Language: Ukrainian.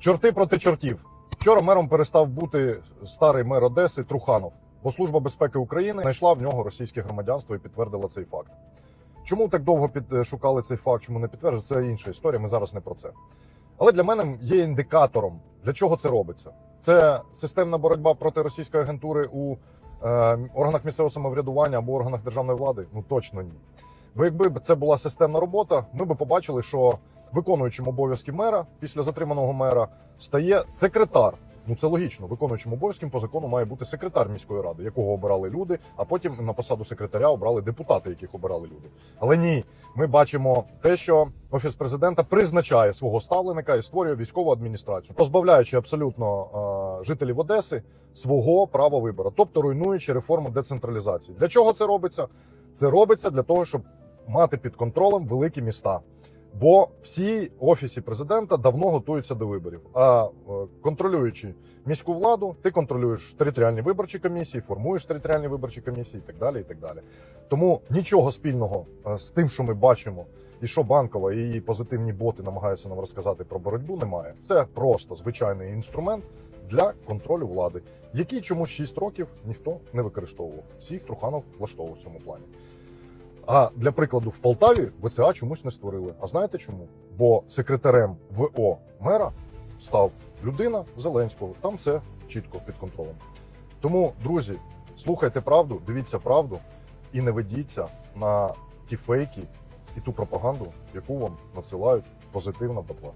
Чорти проти чортів. Вчора мером перестав бути старий мер Одеси Труханов, бо Служба безпеки України знайшла в нього російське громадянство і підтвердила цей факт. Чому так довго шукали цей факт, чому не підтверджують, це інша історія. Ми зараз не про це. Але для мене є індикатором, для чого це робиться. Це системна боротьба проти російської агентури у е, органах місцевого самоврядування або органах державної влади. Ну точно ні. Бо якби це була системна робота, ми б побачили, що виконуючим обов'язки мера після затриманого мера стає секретар. Ну це логічно. Виконуючим обов'язком по закону має бути секретар міської ради, якого обирали люди, а потім на посаду секретаря обрали депутати, яких обирали люди. Але ні, ми бачимо те, що офіс президента призначає свого ставленика і створює військову адміністрацію, позбавляючи абсолютно е, жителів Одеси свого права вибору, тобто руйнуючи реформу децентралізації. Для чого це робиться? Це робиться для того, щоб мати під контролем великі міста. Бо всі офісі президента давно готуються до виборів. А е, контролюючи міську владу, ти контролюєш територіальні виборчі комісії, формуєш територіальні виборчі комісії, і так далі. І так далі. Тому нічого спільного е, з тим, що ми бачимо, і що банкова і її позитивні боти намагаються нам розказати про боротьбу, немає. Це просто звичайний інструмент для контролю влади, який чомусь 6 років ніхто не використовував. Всіх Труханов влаштовував в цьому плані. А для прикладу, в Полтаві ВЦА чомусь не створили. А знаєте чому? Бо секретарем ВО мера став людина Зеленського. Там все чітко під контролем. Тому, друзі, слухайте правду, дивіться правду і не ведіться на ті фейки і ту пропаганду, яку вам надсилають позитивна ботва.